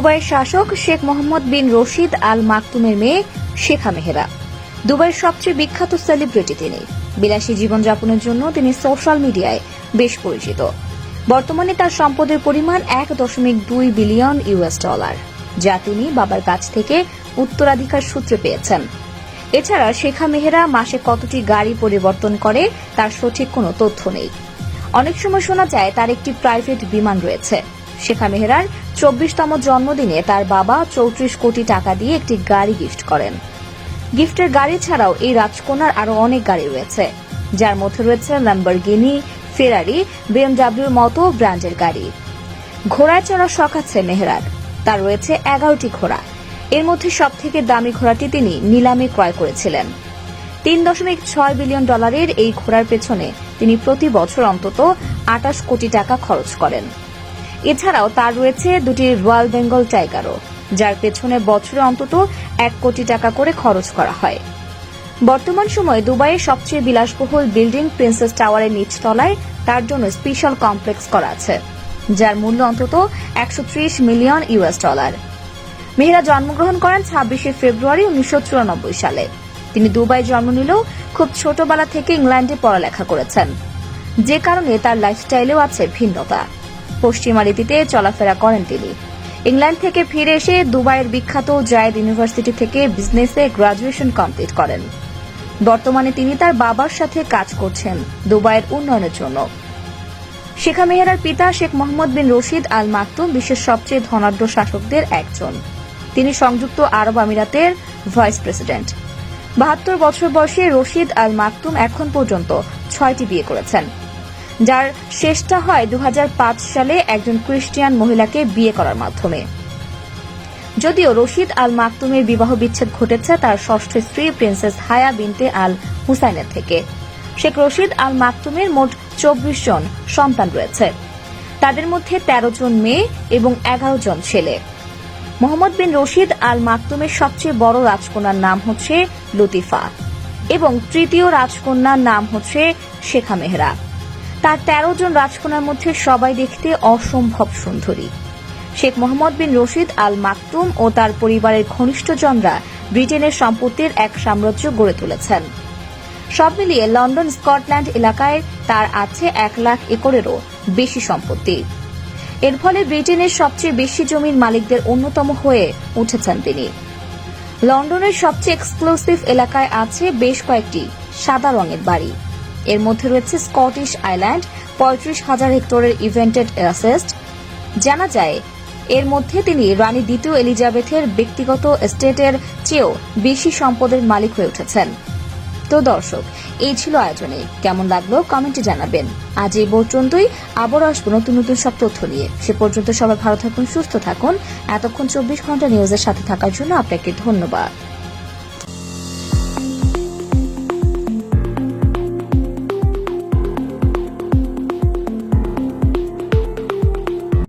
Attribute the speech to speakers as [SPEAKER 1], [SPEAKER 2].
[SPEAKER 1] দুবাইয়ের শাসক শেখ মোহাম্মদ বিন রশিদ আল মাকতুমের মেয়ে শেখা মেহেরা। দুবাইয়ের সবচেয়ে বিখ্যাত সেলিব্রিটি তিনি। বিলাসী জীবনযাপনের জন্য তিনি সোশ্যাল মিডিয়ায় বেশ পরিচিত। বর্তমানে তার সম্পদের পরিমাণ এক দশমিক দুই বিলিয়ন ইউএস ডলার, যা তিনি বাবার কাছ থেকে উত্তরাধিকার সূত্রে পেয়েছেন। এছাড়া শেখা মেহেরা মাসে কতটি গাড়ি পরিবর্তন করে তার সঠিক কোনো তথ্য নেই। অনেক সময় শোনা যায় তার একটি প্রাইভেট বিমান রয়েছে। শেখা মেহেরার চব্বিশতম জন্মদিনে তার বাবা চৌত্রিশ কোটি টাকা দিয়ে একটি গাড়ি গিফট করেন। গিফটের গাড়ি ছাড়াও এই রাজকন্যার আরও অনেক গাড়ি রয়েছে। যার মধ্যে রয়েছে ল্যাম্বরগিনি ফেরারি বিএমডাব্লিউর মতো ব্র্যান্ডের গাড়ি। ঘোড়ায় চড়ার শখ আছে মেহরার। তার রয়েছে এগারোটি ঘোড়া। এর মধ্যে সব থেকে দামি ঘোড়াটি তিনি নিলামে ক্রয় করেছিলেন। তিন দশমিক ছয় বিলিয়ন ডলারের এই ঘোড়ার পেছনে তিনি প্রতি বছর অন্তত আটাশ কোটি টাকা খরচ করেন। এছাড়াও তার রয়েছে দুটি রয়্যাল বেঙ্গল টাইগারও, যার পেছনে বছরে অন্তত এক কোটি টাকা করে খরচ করা হয়। বর্তমান সময়ে দুবাইয়ের সবচেয়ে বিলাসবহুল বিল্ডিং প্রিন্সেস টাওয়ারের নিচতলায় তার জন্য স্পেশাল কমপ্লেক্স করা আছে, যার মূল্য অন্তত একশো ত্রিশ মিলিয়ন ইউএস ডলার। মেহরা জন্মগ্রহণ করেন ছাব্বিশে ফেব্রুয়ারি উনিশশো চুরানব্বই সালে। তিনি দুবাই জন্ম নিলেও খুব ছোটবেলা থেকে ইংল্যান্ডে পড়ালেখা করেছেন। যে কারণে তার লাইফস্টাইলেও আছে ভিন্নতা। পশ্চিমা রীতিতে চলাফেরা করেন তিনি। ইংল্যান্ড থেকে ফিরে এসে দুবাইয়ের বিখ্যাত জায়েদ ইউনিভার্সিটি থেকে বিজনেসে গ্রাজুয়েশন কমপ্লিট করেন। বর্তমানে তিনি তার বাবার সাথে কাজ করছেন দুবাইয়ের উন্নয়নের জন্য। শেখা মেহেরার পিতা শেখ মোহাম্মদ বিন রশিদ আল মাকতুম বিশ্বের সবচেয়ে ধনাঢ্য শাসকদের একজন। তিনি সংযুক্ত আরব আমিরাতের ভাইস প্রেসিডেন্ট। বাহাত্তর বছর বয়সে রশিদ আল মাকতুম এখন পর্যন্ত ছয়টি বিয়ে করেছেন। যার শেষটা হয় দু হাজার পাঁচ সালে একজন ক্রিস্টিয়ান মহিলাকে বিয়ে করার মাধ্যমে। যদিও রশিদ আল মাকতুমের বিবাহ বিচ্ছেদ ঘটেছে তার ষষ্ঠ স্ত্রী প্রিন্সেস হায়া বিনতে আল হুসাইনের থেকে। শেখ রশিদ আল মাকতুমের মোট চব্বিশ জন সন্তান রয়েছে। তাদের মধ্যে ১৩ জন মেয়ে এবং এগারো জন ছেলে। মোহাম্মদ বিন রশিদ আল মাকতুমের সবচেয়ে বড় রাজকন্যার নাম হচ্ছে লতিফা এবং তৃতীয় রাজকন্যার নাম হচ্ছে শেখা মেহরা। তার ১৩ জন রাজকন্যার মধ্যে সবাই দেখতে অসম্ভব সুন্দরী। শেখ মোহাম্মদ বিন রশিদ আল মাকতুম ও তার পরিবারের ঘনিষ্ঠজনরা ব্রিটেনের সম্পত্তির এক সাম্রাজ্য গড়ে তুলেছেন। সব মিলিয়ে লন্ডন, স্কটল্যান্ড এলাকায় তার আছে এক লাখ একরেরও বেশি সম্পত্তি। এর ফলে ব্রিটেনের সবচেয়ে বেশি জমির মালিকদের অন্যতম হয়ে উঠেছেন তিনি। লন্ডনের সবচেয়ে এক্সক্লুসিভ এলাকায় আছে বেশ কয়েকটি সাদা রঙের বাড়ি। এর মধ্যে রয়েছে স্কটিশ আইল্যান্ড, পঁয়ত্রিশ হাজার হেক্টরের ইভেন্টেড অ্যাসেস্ট জানা যায়, এর মধ্যে তিনি রানী দ্বিতীয় এলিজাবেথের ব্যক্তিগত এস্টেটের চেয়েও বেশি সম্পদের মালিক হয়ে উঠেছেন। তো দর্শক, এই ছিল আয়োজনে। কেমন লাগল কমেন্টে জানাবেন। আজ এই পর্যন্তই। আবার আসব নতুন নতুন সব তথ্য নিয়ে। সে পর্যন্ত সবাই ভালো থাকুন, সুস্থ থাকুন। এতক্ষণ চব্বিশ ঘণ্টা নিউজের সাথে থাকার জন্য আপনাকে ধন্যবাদ।